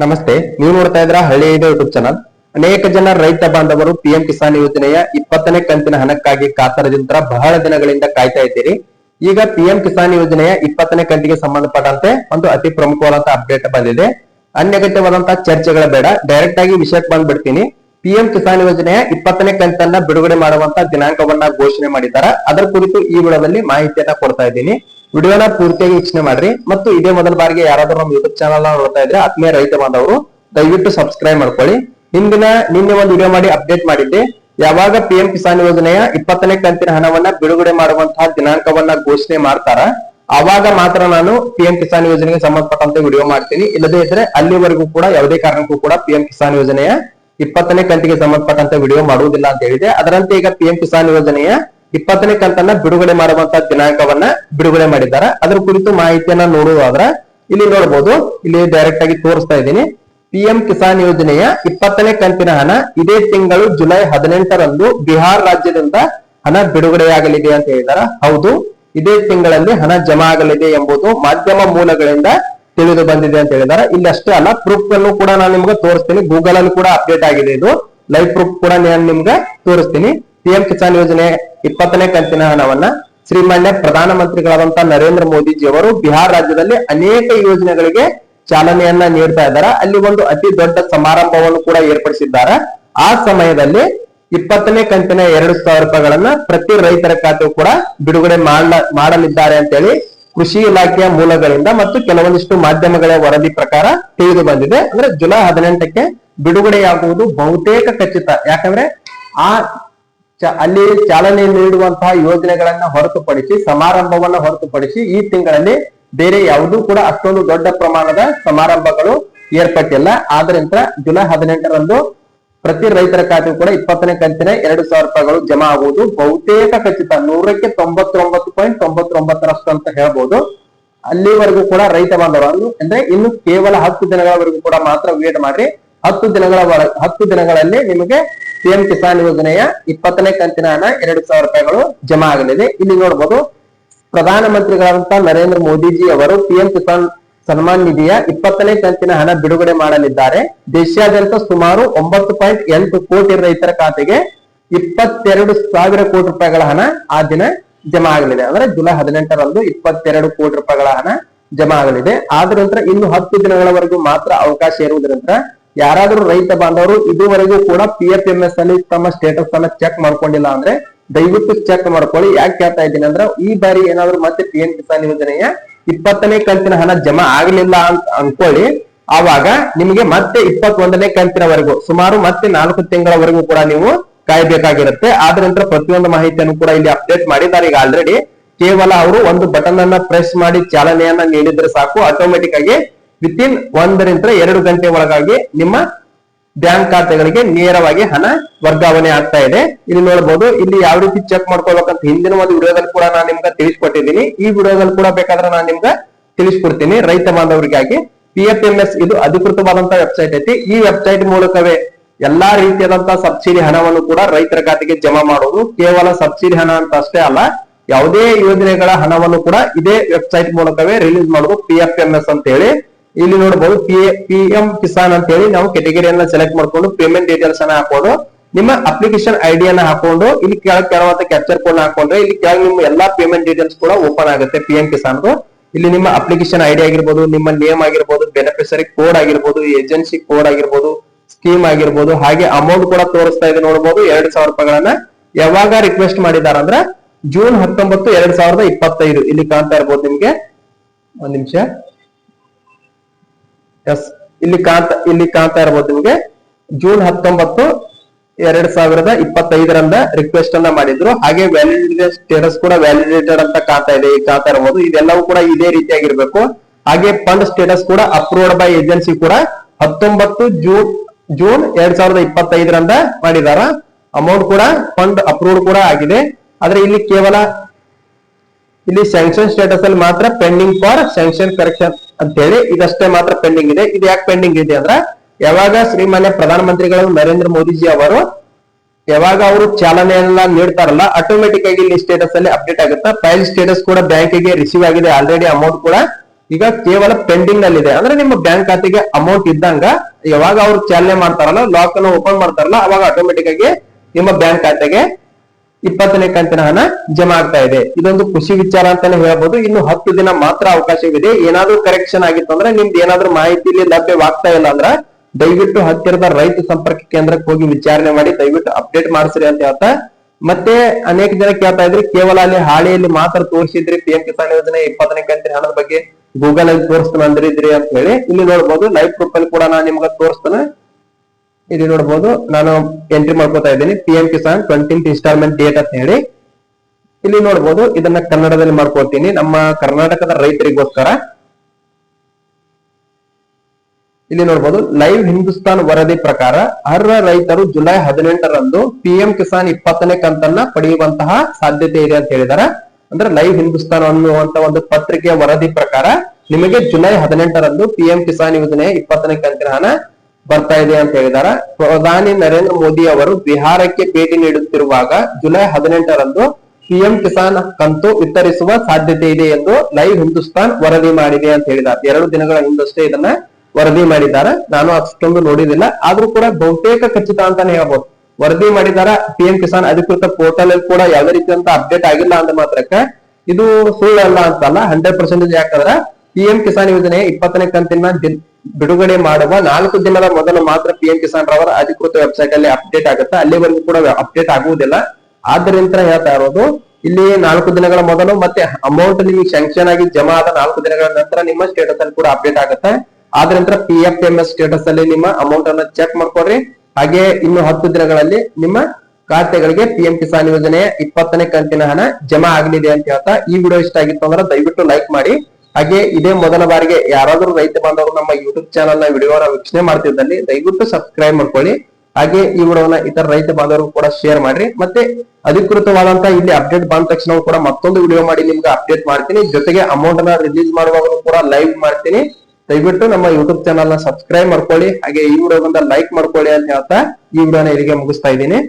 ನಮಸ್ತೆ, ನೀವು ನೋಡ್ತಾ ಇದ್ರ ಹಳ್ಳಿ ಯೂಟ್ಯೂಬ್ ಚಾನಲ್ ಅನೇಕ ಜನ ರೈತ ಬಾಂಧವರು ಪಿಎಂ ಕಿಸಾನ್ ಯೋಜನೆಯ ಇಪ್ಪತ್ತನೇ ಕಂತಿನ ಹಣಕ್ಕಾಗಿ ಕಾತರದಿಂದ ಬಹಳ ದಿನಗಳಿಂದ ಕಾಯ್ತಾ ಇದ್ದೀರಿ. ಈಗ ಪಿಎಂ ಕಿಸಾನ್ ಯೋಜನೆಯ ಇಪ್ಪತ್ತನೇ ಕಂತಿಗೆ ಸಂಬಂಧಪಟ್ಟಂತೆ ಒಂದು ಅತಿ ಪ್ರಮುಖವಾದಂತ ಅಪ್ಡೇಟ್ ಬಂದಿದೆ. ಅನ್ಯಗತ್ಯವಾದಂತಹ ಚರ್ಚೆಗಳ ಬೇಡ ಡೈರೆಕ್ಟ್ ಆಗಿ ವಿಷಯಕ್ಕೆ ಬಂದ್ಬಿಡ್ತೀನಿ. ಪಿಎಂ ಕಿಸಾನ್ ಯೋಜನೆಯ ಇಪ್ಪತ್ತನೇ ಕಂತನ್ನ ಬಿಡುಗಡೆ ಮಾಡುವಂತ ದಿನಾಂಕವನ್ನ ಘೋಷಣೆ ಮಾಡಿದ್ದಾರೆ. ಅದರ ಕುರಿತು ಈ ವಿಡಿಯೋದಲ್ಲಿ ಮಾಹಿತಿಯನ್ನ ಕೊಡ್ತಾ ಇದ್ದೀನಿ. ವಿಡಿಯೋನ ಪೂರ್ತಿಯಾಗಿ ವೀಕ್ಷಣೆ ಮಾಡ್ರಿ. ಮತ್ತು ಇದೇ ಮೊದಲ ಬಾರಿಗೆ ಯಾರಾದ್ರೂ ನಮ್ಮ ಯೂಟ್ಯೂಬ್ ಚಾನಲ್ ನೋಡ್ತಾ ಇದ್ರೆ ಆತ್ಮೀಯ ರೈತ ಬಾಂಧವರು, ದಯವಿಟ್ಟು ಸಬ್ಸ್ಕ್ರೈಬ್ ಮಾಡ್ಕೊಳ್ಳಿ. ಹಿಂದಿನ ನಿನ್ನೆ ಒಂದು ವಿಡಿಯೋ ಮಾಡಿ ಅಪ್ಡೇಟ್ ಮಾಡಿದ್ದೆ. ಯಾವಾಗ ಪಿಎಂ ಕಿಸಾನ್ ಯೋಜನೆಯ ಇಪ್ಪತ್ತನೇ ಕಂತಿನ ಹಣವನ್ನ ಬಿಡುಗಡೆ ಮಾಡುವಂತಹ ದಿನಾಂಕವನ್ನ ಘೋಷಣೆ ಮಾಡ್ತಾರ, ಆವಾಗ ಮಾತ್ರ ನಾನು ಪಿಎಂ ಕಿಸಾನ್ ಯೋಜನೆಗೆ ಸಂಬಂಧಪಟ್ಟಂತೆ ವಿಡಿಯೋ ಮಾಡ್ತೀನಿ. ಇಲ್ಲದೇ ಇದ್ರೆ ಅಲ್ಲಿವರೆಗೂ ಕೂಡ, ಯಾವುದೇ ಕಾರಣಕ್ಕೂ ಕೂಡ ಪಿಎಂ ಕಿಸಾನ್ ಯೋಜನೆಯ ಇಪ್ಪತ್ತನೇ ಕಂತಿಗೆ ಸಂಬಂಧಪಟ್ಟಂತೆ ವಿಡಿಯೋ ಮಾಡುವುದಿಲ್ಲ ಅಂತ ಹೇಳಿದೆ. ಅದರಂತೆ ಈಗ ಪಿಎಂ ಕಿಸಾನ್ ಯೋಜನೆಯ ಇಪ್ಪತ್ತನೇ ಕಂತನ್ನ ಬಿಡುಗಡೆ ಮಾಡುವಂತ ದಿನಾಂಕವನ್ನ ಬಿಡುಗಡೆ ಮಾಡಿದ್ದಾರೆ. ಅದರ ಕುರಿತು ಮಾಹಿತಿಯನ್ನ ನೋಡುವುದಾದ್ರೆ ಇಲ್ಲಿ ನೋಡಬಹುದು ಇಲ್ಲಿ ಡೈರೆಕ್ಟ್ ಆಗಿ ತೋರಿಸ್ತಾ ಇದ್ದೀನಿ. ಪಿಎಂ ಕಿಸಾನ್ ಯೋಜನೆಯ ಇಪ್ಪತ್ತನೇ ಕಂತಿನ ಹಣ ಇದೇ ತಿಂಗಳು ಜುಲೈ ಹದಿನೆಂಟರಂದು ಬಿಹಾರ್ ರಾಜ್ಯದಿಂದ ಹಣ ಬಿಡುಗಡೆಯಾಗಲಿದೆ ಅಂತ ಹೇಳಿದಾರ ಹೌದು, ಇದೇ ತಿಂಗಳಲ್ಲಿ ಹಣ ಜಮಾ ಆಗಲಿದೆ ಎಂಬುದು ಮಾಧ್ಯಮ ಮೂಲಗಳಿಂದ ತಿಳಿದು ಬಂದಿದೆ ಅಂತ ಹೇಳಿದಾರೆ ಇಲ್ಲಿ ಅಷ್ಟೇ ಅಲ್ಲ ಪ್ರೂಫ್ ಅನ್ನು ಕೂಡ ನಾನು ನಿಮ್ಗೆ ತೋರಿಸ್ತೀನಿ. ಗೂಗಲ್ ಅಲ್ಲಿ ಕೂಡ ಅಪ್ಡೇಟ್ ಆಗಿದೆ ಇದು. ಲೈವ್ ಪ್ರೂಫ್ ಕೂಡ ನಾನು ನಿಮ್ಗೆ ತೋರಿಸ್ತೀನಿ. ಪಿಎಂ ಕಿಸಾನ್ ಯೋಜನೆ ಇಪ್ಪತ್ತನೇ ಕಂತಿನ ಹಣವನ್ನ ಶ್ರೀಮಾನ್ಯ ಪ್ರಧಾನಮಂತ್ರಿಗಳಾದಂತ ನರೇಂದ್ರ ಮೋದಿಜಿ ಅವರು ಬಿಹಾರ್ ರಾಜ್ಯದಲ್ಲಿ ಅನೇಕ ಯೋಜನೆಗಳಿಗೆ ಚಾಲನೆಯನ್ನ ನೀಡ್ತಾ ಇದ್ದಾರೆ. ಅಲ್ಲಿ ಒಂದು ಅತಿ ದೊಡ್ಡ ಸಮಾರಂಭವನ್ನು ಕೂಡ ಏರ್ಪಡಿಸಿದ್ದಾರೆ. ಆ ಸಮಯದಲ್ಲಿ ಇಪ್ಪತ್ತನೇ ಕಂತಿನ ಎರಡು ಸಾವಿರ ರೂಪಾಯಿಗಳನ್ನ ಪ್ರತಿ ರೈತರ ಖಾತೆ ಕೂಡ ಬಿಡುಗಡೆ ಮಾಡ ಮಾಡಲಿದ್ದಾರೆ ಅಂತೇಳಿ ಕೃಷಿ ಇಲಾಖೆಯ ಮೂಲಗಳಿಂದ ಮತ್ತು ಕೆಲವೊಂದಿಷ್ಟು ಮಾಧ್ಯಮಗಳ ವರದಿ ಪ್ರಕಾರ ತಿಳಿದು ಬಂದಿದೆ. ಅಂದ್ರೆ ಜುಲೈ ಹದಿನೆಂಟಕ್ಕೆ ಬಿಡುಗಡೆಯಾಗುವುದು ಬಹುತೇಕ ಖಚಿತ. ಯಾಕಂದ್ರೆ ಆ ಅಲ್ಲಿ ಚಾಲನೆ ನೀಡುವಂತಹ ಯೋಜನೆಗಳನ್ನ ಹೊರತುಪಡಿಸಿ, ಸಮಾರಂಭವನ್ನ ಹೊರತುಪಡಿಸಿ ಈ ತಿಂಗಳಲ್ಲಿ ಬೇರೆ ಯಾವುದೂ ಕೂಡ ಅಷ್ಟೊಂದು ದೊಡ್ಡ ಪ್ರಮಾಣದ ಸಮಾರಂಭಗಳು ಏರ್ಪಟ್ಟಿಲ್ಲ. ಆದ್ರಿಂದ ಜುಲೈ ಹದಿನೆಂಟರಂದು ಪ್ರತಿ ರೈತರ ಖಾತೆಗೂ ಕೂಡ ಇಪ್ಪತ್ತನೇ ಕಂತಿನ ಎರಡು ಸಾವಿರ ರೂಪಾಯಿಗಳು ಜಮಾ ಆಗುವುದು. ಬಹುತೇಕ ಖಚಿತ ನೂರಕ್ಕೆ ತೊಂಬತ್ತೊಂಬತ್ತು ಪಾಯಿಂಟ್ ತೊಂಬತ್ತೊಂಬತ್ತರಷ್ಟು ಅಂತ ಹೇಳ್ಬೋದು. ಅಲ್ಲಿವರೆಗೂ ಕೂಡ ರೈತ ಬಾಂಧವರು ಅಂದ್ರೆ ಇನ್ನು ಕೇವಲ ಹತ್ತು ದಿನಗಳವರೆಗೂ ಕೂಡ ಮಾತ್ರ ವೇಟ್ ಮಾಡ್ರಿ. ಹತ್ತು ದಿನಗಳ ಹತ್ತು ದಿನಗಳಲ್ಲಿ ನಿಮಗೆ ಪಿಎಂ ಕಿಸಾನ್ ಯೋಜನೆಯ ಇಪ್ಪತ್ತನೇ ಕಂತಿನ ಹಣ ಎರಡು ಸಾವಿರ ರೂಪಾಯಿಗಳು ಜಮಾ ಆಗಲಿದೆ. ಇಲ್ಲಿ ನೋಡಬಹುದು ಪ್ರಧಾನ ಮಂತ್ರಿಗಳಾದಂತಹ ನರೇಂದ್ರ ಮೋದಿಜಿ ಅವರು ಪಿಎಂ ಕಿಸಾನ್ ಸನ್ಮಾನ್ ನಿಧಿಯ ಇಪ್ಪತ್ತನೇ ಕಂತಿನ ಹಣ ಬಿಡುಗಡೆ ಮಾಡಲಿದ್ದಾರೆ. ದೇಶಾದ್ಯಂತ ಸುಮಾರು ಒಂಬತ್ತು ಪಾಯಿಂಟ್ ಎಂಟು ಕೋಟಿ ರೈತರ ಖಾತೆಗೆ ಇಪ್ಪತ್ತೆರಡು ಸಾವಿರ ಕೋಟಿ ರೂಪಾಯಿಗಳ ಹಣ ಆ ದಿನ ಜಮಾ ಆಗಲಿದೆ. ಅಂದ್ರೆ ಜುಲೈ ಹದಿನೆಂಟರಂದು ಇಪ್ಪತ್ತೆರಡು ಕೋಟಿ ರೂಪಾಯಿಗಳ ಹಣ ಜಮಾ ಆಗಲಿದೆ. ಆದ ನಂತರ ಇನ್ನು ಹತ್ತು ದಿನಗಳವರೆಗೂ ಮಾತ್ರ ಅವಕಾಶ ಇರುವುದರಿಂದ ಯಾರಾದರೂ ರೈತ ಬಾಂಧವರು ಇದುವರೆಗೂ ಕೂಡ ಪಿ ಎಫ್ ಎಂ ಎಸ್ ಅಲ್ಲಿ ತಮ್ಮ ಸ್ಟೇಟಸ್ ಅನ್ನ ಚೆಕ್ ಮಾಡ್ಕೊಂಡಿಲ್ಲ ಅಂದ್ರೆ ದಯವಿಟ್ಟು ಚೆಕ್ ಮಾಡ್ಕೊಳ್ಳಿ. ಯಾಕೆ ಕೇಳ್ತಾ ಇದ್ದೀನಿ ಅಂದ್ರೆ ಈ ಬಾರಿ ಏನಾದ್ರು ಮತ್ತೆ ಪಿ ಎಂ ಕಿಸಾನ್ ಯೋಜನೆಯ ಇಪ್ಪತ್ತನೇ ಕಂತಿನ ಹಣ ಜಮಾ ಆಗಲಿಲ್ಲ ಅಂತ ಅನ್ಕೊಳ್ಳಿ. ಆವಾಗ ನಿಮಗೆ ಮತ್ತೆ ಇಪ್ಪತ್ತೊಂದನೇ ಕಂತಿನವರೆಗೂ, ಸುಮಾರು ಮತ್ತೆ ನಾಲ್ಕು ತಿಂಗಳವರೆಗೂ ಕೂಡ ನೀವು ಕಾಯ್ಬೇಕಾಗಿರುತ್ತೆ. ಆದ ನಂತರ ಪ್ರತಿಯೊಂದು ಮಾಹಿತಿಯನ್ನು ಕೂಡ ಇಲ್ಲಿ ಅಪ್ಡೇಟ್ ಮಾಡಿದ್ದಾರೆ. ಈಗ ಆಲ್ರೆಡಿ ಕೇವಲ ಅವರು ಒಂದು ಬಟನ್ ಅನ್ನ ಪ್ರೆಸ್ ಮಾಡಿ ಚಾಲನೆಯನ್ನ ನೀಡಿದ್ರೆ ಸಾಕು. ಆಟೋಮೆಟಿಕ್ ಆಗಿ ವಿತ್ ಇನ್ ಒಂದರಿಂದ ಎರಡು ಗಂಟೆ ಒಳಗಾಗಿ ನಿಮ್ಮ ಬ್ಯಾಂಕ್ ಖಾತೆಗಳಿಗೆ ನೇರವಾಗಿ ಹಣ ವರ್ಗಾವಣೆ ಆಗ್ತಾ ಇದೆ. ಇಲ್ಲಿ ನೋಡಬಹುದು ಇಲ್ಲಿ ಯಾವ ರೀತಿ ಚೆಕ್ ಮಾಡ್ಕೋಬೇಕಂತ ಹಿಂದಿನ ಒಂದು ವಿಡಿಯೋದಲ್ಲಿ ಕೂಡ ನಾನು ನಿಮ್ಗೆ ತಿಳಿಸ್ಕೊಟ್ಟಿದ್ದೀನಿ. ಈ ವಿಡಿಯೋದಲ್ಲಿ ಕೂಡ ಬೇಕಾದ್ರೆ ನಾನು ನಿಮ್ಗೆ ತಿಳಿಸ್ಕೊಡ್ತೀನಿ. ರೈತ ಬಾಂಧವರಿಗಾಗಿ ಪಿ ಎಫ್ ಎಂ ಎಸ್ ಇದು ಅಧಿಕೃತವಾದಂತಹ ವೆಬ್ಸೈಟ್ ಐತಿ. ಈ ವೆಬ್ಸೈಟ್ ಮೂಲಕವೇ ಎಲ್ಲಾ ರೀತಿಯಾದಂತಹ ಸಬ್ಸಿಡಿ ಹಣವನ್ನು ಕೂಡ ರೈತರ ಖಾತೆಗೆ ಜಮಾ ಮಾಡುವುದು ಕೇವಲ ಸಬ್ಸಿಡಿ ಹಣ ಅಂತ ಅಷ್ಟೇ ಅಲ್ಲ, ಯಾವುದೇ ಯೋಜನೆಗಳ ಹಣವನ್ನು ಕೂಡ ಇದೇ ವೆಬ್ಸೈಟ್ ಮೂಲಕವೇ ರಿಲೀಸ್ ಮಾಡುವುದು ಪಿ ಎಫ್ ಎಂ ಎಸ್ ಅಂತ ಹೇಳಿ ಇಲ್ಲಿ ನೋಡಬಹುದು ಪಿ ಪಿ ಎಂ ಕಿಸಾನ್ ಅಂತ ಹೇಳಿ ನಾವು ಕೆಟಗರಿಯನ್ನ ಸೆಲೆಕ್ಟ್ ಮಾಡ್ಕೊಂಡು ಪೇಮೆಂಟ್ ಡೀಟೇಲ್ಸ್ ಅನ್ನ ಹಾಕೊಂಡು ನಿಮ್ಮ ಅಪ್ಲಿಕೇಶನ್ ಐಡಿಯನ್ನ ಹಾಕೊಂಡು ಇಲ್ಲಿ ಕೆಳಗೆ ಕ್ಯಾಪ್ಚರ್ ಕೋಡ್ ಹಾಕೊಂಡ್ರೆ ಇಲ್ಲಿ ಕೆಳಗೆ ನಿಮ್ಮ ಎಲ್ಲಾ ಪೇಮೆಂಟ್ ಡೀಟೇಲ್ಸ್ ಕೂಡ ಓಪನ್ ಆಗುತ್ತೆ ಪಿ ಎಂ ಕಿಸಾನ್ ಇಲ್ಲಿ ನಿಮ್ಮ ಅಪ್ಲಿಕೇಶನ್ ಐಡಿ ಆಗಿರ್ಬೋದು, ನಿಮ್ಮ ನೇಮ್ ಆಗಿರ್ಬೋದು ಬೆನಿಫಿಷರಿ ಕೋಡ್ ಆಗಿರ್ಬೋದು ಏಜೆನ್ಸಿ ಕೋಡ್ ಆಗಿರ್ಬೋದು ಸ್ಕೀಮ್ ಆಗಿರ್ಬೋದು, ಹಾಗೆ ಅಮೌಂಟ್ ಕೂಡ ತೋರಿಸ್ತಾ ಇದೆ ನೋಡಬಹುದು ಎರಡ್ ಸಾವಿರ ರೂಪಾಯಿಗಳನ್ನ ಯಾವಾಗ ರಿಕ್ವೆಸ್ಟ್ ಮಾಡಿದಾರ ಅಂದ್ರೆ ಜೂನ್ ಹತ್ತೊಂಬತ್ತು, ಎರಡ್ ಸಾವಿರದ ಇಪ್ಪತ್ತೈದು. ಇಲ್ಲಿ ಕಾಣ್ತಾ ಇರ್ಬೋದು ನಿಮ್ಗೆ. ಒಂದ್ ನಿಮಿಷ. ಎಸ್ ಇಲ್ಲಿ ಕಾಂತ ಇಲ್ಲಿ ಕಾಣ್ತಾ ಇರ್ಬೋದು ನಿಮ್ಗೆ ಜೂನ್ ಹತ್ತೊಂಬತ್ತು ಎರಡ್ ಸಾವಿರದ ಇಪ್ಪತ್ತೈದರಂದ ರಿಕ್ವೆಸ್ಟ್ ಅನ್ನ ಮಾಡಿದ್ರು. ಹಾಗೆ ವ್ಯಾಲಿಡಿಟಿ ಸ್ಟೇಟಸ್ ಕೂಡ ವ್ಯಾಲಿಡೇಟೆಡ್ ಅಂತ ಕಾಣ್ತಾ ಇದೆ ಕಾಣ್ತಾ ಇರಬಹುದು ಇದೆಲ್ಲವೂ ಕೂಡ ಇದೇ ರೀತಿಯಾಗಿರ್ಬೇಕು. ಹಾಗೆ ಫಂಡ್ ಸ್ಟೇಟಸ್ ಕೂಡ ಅಪ್ರೂವ್ಡ್ ಬೈ ಏಜೆನ್ಸಿ ಕೂಡ ಹತ್ತೊಂಬತ್ತು ಜೂನ್ ಜೂನ್ ಎರಡ್ ಸಾವಿರದ ಇಪ್ಪತ್ತೈದರಿಂದ ಮಾಡಿದಾರ. ಅಮೌಂಟ್ ಕೂಡ ಫಂಡ್ ಅಪ್ರೂವ್ಡ್ ಕೂಡ ಆಗಿದೆ. ಆದ್ರೆ ಇಲ್ಲಿ ಕೇವಲ, ಇಲ್ಲಿ ಸ್ಯಾಂಕ್ಷನ್ ಸ್ಟೇಟಸ್ ಅಲ್ಲಿ ಮಾತ್ರ ಪೆಂಡಿಂಗ್ ಫಾರ್ ಸ್ಯಾಂಕ್ಷನ್ ಕರೆಕ್ಷನ್ ಅಂತ ಹೇಳಿ ಇದಷ್ಟೇ ಮಾತ್ರ ಪೆಂಡಿಂಗ್ ಇದೆ. ಇದು ಯಾಕೆ ಪೆಂಡಿಂಗ್ ಇದೆ ಅಂದ್ರೆ, ಯಾವಾಗ ಶ್ರೀಮಾನ್ಯ ಪ್ರಧಾನಮಂತ್ರಿಗಳು ನರೇಂದ್ರ ಮೋದಿಜಿ ಅವರು, ಯಾವಾಗ ಅವರು ಚಾಲನೆ ಎಲ್ಲ ನೀಡ್ತಾರಲ್ಲ ಆಟೋಮೆಟಿಕ್ ಆಗಿ ಇಲ್ಲಿ ಸ್ಟೇಟಸ್ ಅಲ್ಲಿ ಅಪ್ಡೇಟ್ ಆಗುತ್ತೆ. ಫೈಲ್ ಸ್ಟೇಟಸ್ ಕೂಡ ಬ್ಯಾಂಕಿಗೆ ರಿಸೀವ್ ಆಗಿದೆ ಆಲ್ರೆಡಿ ಅಮೌಂಟ್ ಕೂಡ. ಈಗ ಕೇವಲ ಪೆಂಡಿಂಗ್ನಲ್ಲಿ ಇದೆ ಅಂದ್ರೆ ನಿಮ್ಮ ಬ್ಯಾಂಕ್ ಖಾತೆಗೆ ಅಮೌಂಟ್ ಇದ್ದಂಗ, ಯಾವಾಗ ಅವ್ರು ಚಾಲನೆ ಮಾಡ್ತಾರಲ್ಲ ಲಾಕ್ ಅನ್ನು ಓಪನ್ ಮಾಡ್ತಾರಲ್ಲ, ಅವಾಗ ಆಟೋಮೆಟಿಕ್ ಆಗಿ ನಿಮ್ಮ ಬ್ಯಾಂಕ್ ಖಾತೆಗೆ ಇಪ್ಪತ್ತನೇ ಕಂತಿನ ಹಣ ಜಮಾ ಆಗ್ತಾ ಇದೆ. ಇದೊಂದು ಖುಷಿ ವಿಚಾರ ಅಂತಾನೆ ಹೇಳ್ಬೋದು. ಇನ್ನು ಹತ್ತು ದಿನ ಮಾತ್ರ ಅವಕಾಶವಿದೆ. ಏನಾದ್ರೂ ಕರೆಕ್ಷನ್ ಆಗಿತ್ತು ಅಂದ್ರೆ ನಿಮ್ದು ಏನಾದ್ರೂ ಇಲ್ಲಿ ಲಭ್ಯವಾಗ್ತಾ ಇಲ್ಲ ಅಂದ್ರೆ ದಯವಿಟ್ಟು ಹತ್ತಿರದ ರೈತ ಸಂಪರ್ಕ ಕೇಂದ್ರಕ್ಕೆ ಹೋಗಿ ವಿಚಾರಣೆ ಮಾಡಿ, ದಯವಿಟ್ಟು ಅಪ್ಡೇಟ್ ಮಾಡಿಸ್ರಿ ಅಂತ ಹೇಳ್ತಾ. ಮತ್ತೆ ಅನೇಕ ಜನ ಕೇಳ್ತಾ ಇದ್ರಿ, ಕೇವಲ ಅಲ್ಲಿ ಹಾಳೆಯಲ್ಲಿ ಮಾತ್ರ ತೋರಿಸಿದ್ರಿ ಪಿ ಎಂ ಕಿಸಾನ್ ಯೋಜನೆ ಇಪ್ಪತ್ತನೇ ಕಂತಿನ ಹಣದ ಬಗ್ಗೆ ಗೂಗಲ್ ಅಲ್ಲಿ ತೋರಿಸ್ತಾನೆ ಅಂದ್ರಿದ್ರಿ ಅಂತ ಹೇಳಿ. ಇಲ್ಲಿ ನೋಡ್ಬೋದು ಲೈವ್ ಪ್ರೂಫ್ ಅಲ್ಲಿ ಕೂಡ ನಾನು ನಿಮ್ಗೆ ತೋರಿಸ್ತಾನೆ. ಇಲ್ಲಿ ನೋಡಬಹುದು ನಾನು ಎಂಟ್ರಿ ಮಾಡ್ಕೋತಾ ಇದ್ದೀನಿ. P M Kisan twentieth installment date ಅಂತ ಹೇಳಿ. ಇಲ್ಲಿ ನೋಡಬಹುದು ಇದನ್ನ ಕನ್ನಡದಲ್ಲಿ ಮಾಡ್ಕೊಳ್ತೀನಿ ನಮ್ಮ ಕರ್ನಾಟಕದ ರೈತರಿಗೋಸ್ಕರ. ಇಲ್ಲಿ ನೋಡಬಹುದು ಲೈವ್ ಹಿಂದೂಸ್ತಾನ್ ವರದಿ ಪ್ರಕಾರ ಅರ್ಹ ರೈತರು ಜುಲೈ ಹದಿನೆಂಟರಂದು ಪಿಎಂ ಕಿಸಾನ್ ಇಪ್ಪತ್ತನೇ ಕಂತನ್ನ ಪಡೆಯುವಂತಹ ಸಾಧ್ಯತೆ ಇದೆ ಅಂತ ಹೇಳಿದಾರೆ ಅಂದ್ರೆ ಲೈವ್ ಹಿಂದೂಸ್ತಾನ್ ಅನ್ನುವಂತ ಒಂದು ಪತ್ರಿಕೆಯ ವರದಿ ಪ್ರಕಾರ ನಿಮಗೆ ಜುಲೈ ಹದಿನೆಂಟರಂದು ಪಿಎಂ ಕಿಸಾನ್ ಯೋಜನೆ ಇಪ್ಪತ್ತನೇ ಕಂತಿನ ಹಣ ಬರ್ತಾ ಇದೆ ಅಂತ ಹೇಳಿದಾರ ಪ್ರಧಾನಿ ನರೇಂದ್ರ ಮೋದಿ ಅವರು ಬಿಹಾರಕ್ಕೆ ಭೇಟಿ ನೀಡುತ್ತಿರುವಾಗ ಜುಲೈ ಹದಿನೆಂಟರಂದು ಪಿಎಂ ಕಿಸಾನ್ ಕಂತು ವಿತರಿಸುವ ಸಾಧ್ಯತೆ ಇದೆ ಎಂದು ಲೈವ್ ಹಿಂದೂಸ್ತಾನ್ ವರದಿ ಮಾಡಿದೆ ಅಂತ ಹೇಳಿದ್ದಾರೆ. ಎರಡು ದಿನಗಳ ಹಿಂದಷ್ಟೇ ಇದನ್ನ ವರದಿ ಮಾಡಿದ್ದಾರೆ. ನಾನು ಅಷ್ಟೊಂದು ನೋಡಿದಿಲ್ಲ. ಆದ್ರೂ ಕೂಡ ಬಹುತೇಕ ಖಚಿತ ಅಂತಾನೆ ಹೇಳ್ಬೋದು. ವರದಿ ಮಾಡಿದಾರ ಪಿಎಂ ಕಿಸಾನ್ ಅಧಿಕೃತ ಪೋರ್ಟಲ್ ಅಲ್ಲಿ ಕೂಡ ಯಾವುದೇ ರೀತಿಯಂತ ಅಪ್ಡೇಟ್ ಆಗಿಲ್ಲ ಅಂದ ಮಾತ್ರಕ್ಕೆ ಇದು ಸುಳ್ಳಲ್ಲ ಅಂತಲ್ಲ. ಹಂಡ್ರೆಡ್ ಪರ್ಸೆಂಟೇಜ್ ಯಾಕಂದ್ರ ಪಿಎಂ ಕಿಸಾನ್ ಯೋಜನೆ ಇಪ್ಪತ್ತನೇ ಕಂತಿನ ಬಿಡುಗಡೆ ಮಾಡುವ ನಾಲ್ಕು ದಿನದ ಮೊದಲು ಮಾತ್ರ ಪಿ ಎಂ ಕಿಸಾನ್ ರವರ ಅಧಿಕೃತ ವೆಬ್ಸೈಟ್ ಅಲ್ಲಿ ಅಪ್ಡೇಟ್ ಆಗುತ್ತೆ. ಅಲ್ಲಿವರೆಗೂ ಕೂಡ ಅಪ್ಡೇಟ್ ಆಗುವುದಿಲ್ಲ. ಆದ್ದರಿಂದ ಹೇಳ್ತಾ ಇರೋದು, ಇಲ್ಲಿ ನಾಲ್ಕು ದಿನಗಳ ಮೊದಲು ಮತ್ತೆ ಅಮೌಂಟ್ ನಿಮಗೆ ಸ್ಯಾಂಕ್ಷನ್ ಆಗಿ ಜಮಾ ಆದ ನಾಲ್ಕು ದಿನಗಳ ನಂತರ ನಿಮ್ಮ ಸ್ಟೇಟಸ್ ಅಲ್ಲಿ ಕೂಡ ಅಪ್ಡೇಟ್ ಆಗುತ್ತೆ. ಆದ P F M S status ಅಲ್ಲಿ ನಿಮ್ಮ ಅಮೌಂಟ್ ಅನ್ನ ಚೆಕ್ ಮಾಡ್ಕೊಡ್ರಿ. ಹಾಗೆ ಇನ್ನು ಹತ್ತು ದಿನಗಳಲ್ಲಿ ನಿಮ್ಮ ಖಾತೆಗಳಿಗೆ ಪಿಎಂ ಕಿಸಾನ್ ಯೋಜನೆಯ ಇಪ್ಪತ್ತನೇ ಕಂತಿನ ಹಣ ಜಮಾ ಆಗಲಿದೆ ಅಂತ ಹೇಳ್ತಾ ಈ ವಿಡಿಯೋ ಇಷ್ಟ ಆಗಿತ್ತು ಅಂದ್ರೆ ದಯವಿಟ್ಟು ಲೈಕ್ ಮಾಡಿ. ಹಾಗೆ ಇದೇ ಮೊದಲ ಬಾರಿಗೆ ಯಾರಾದ್ರೂ ರೈತ ಬಾಂಧವರು ನಮ್ಮ ಯೂಟ್ಯೂಬ್ ಚಾನಲ್ನ ವಿಡಿಯೋನ ವೀಕ್ಷಣೆ ಮಾಡ್ತಿದ್ದಲ್ಲಿ ದಯವಿಟ್ಟು ಸಬ್ಸ್ಕ್ರೈಬ್ ಮಾಡ್ಕೊಳ್ಳಿ. ಹಾಗೆ ಈ ವಿಡಿಯೋನ ಇತರ ರೈತ ಬಾಂಧವರು ಕೂಡ ಶೇರ್ ಮಾಡ್ರಿ. ಮತ್ತೆ ಅಧಿಕೃತವಾದಂತಹ ಇಲ್ಲಿ ಅಪ್ಡೇಟ್ ಬಂದ ತಕ್ಷಣ ಕೂಡ ಮತ್ತೊಂದು ವಿಡಿಯೋ ಮಾಡಿ ನಿಮ್ಗೆ ಅಪ್ಡೇಟ್ ಮಾಡ್ತೀನಿ. ಜೊತೆಗೆ ಅಮೌಂಟ್ನ ರಿಲೀಸ್ ಮಾಡುವಾಗ ಕೂಡ ಲೈವ್ ಮಾಡ್ತೀನಿ. ದಯವಿಟ್ಟು ನಮ್ಮ ಯೂಟ್ಯೂಬ್ ಚಾನಲ್ನ ಸಬ್ಸ್ಕ್ರೈಬ್ ಮಾಡ್ಕೊಳ್ಳಿ. ಹಾಗೆ ಈ ವಿಡಿಯೋ ಬಂದ ಲೈಕ್ ಮಾಡ್ಕೊಳ್ಳಿ ಅಂತ ಹೇಳ್ತಾ ಈ ವಿಡಿಯೋನ ಇಲ್ಲಿಗೆ ಮುಗಿಸ್ತಾ ಇದ್ದೀನಿ.